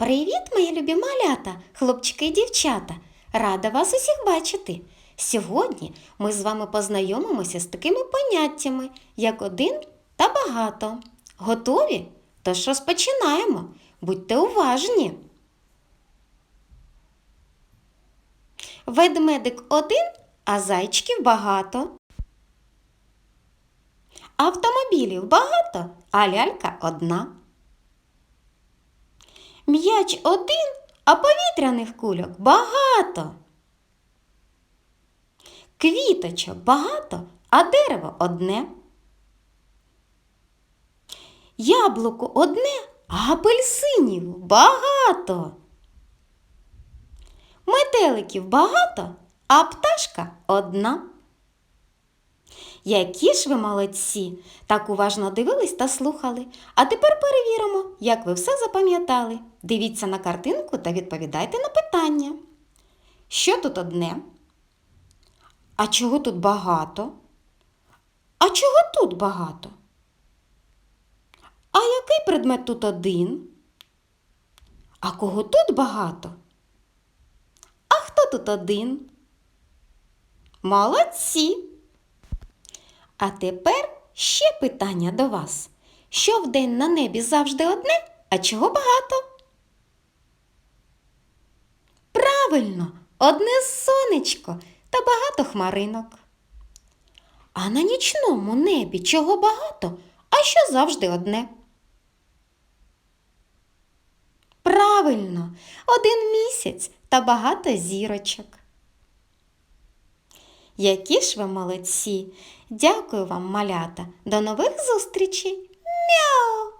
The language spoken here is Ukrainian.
Привіт, мої любі малята, хлопчики і дівчата! Рада вас усіх бачити! Сьогодні ми з вами познайомимося з такими поняттями, як один та багато. Готові? Тож розпочинаємо. Будьте уважні. Ведмедик один, а зайчиків багато. Автомобілів багато, а лялька одна. М'яч один, а повітряних кульок багато. Квіточок багато, а дерево одне. Яблуко одне, а апельсинів багато. Метеликів багато, а пташка одна. Які ж ви молодці! Так уважно дивились та слухали. А тепер перевіримо, як ви все запам'ятали. Дивіться на картинку та відповідайте на питання. Що тут одне? А чого тут багато? А чого тут багато? А який предмет тут один? А кого тут багато? А хто тут один? Молодці! А тепер ще питання до вас. Що вдень на небі завжди одне, а чого багато? Правильно, одне сонечко та багато хмаринок. А на нічному небі чого багато, а що завжди одне? Правильно, один місяць та багато зірочок. Які ж ви молодці! Дякую вам, малята! До нових зустрічей! Мяу!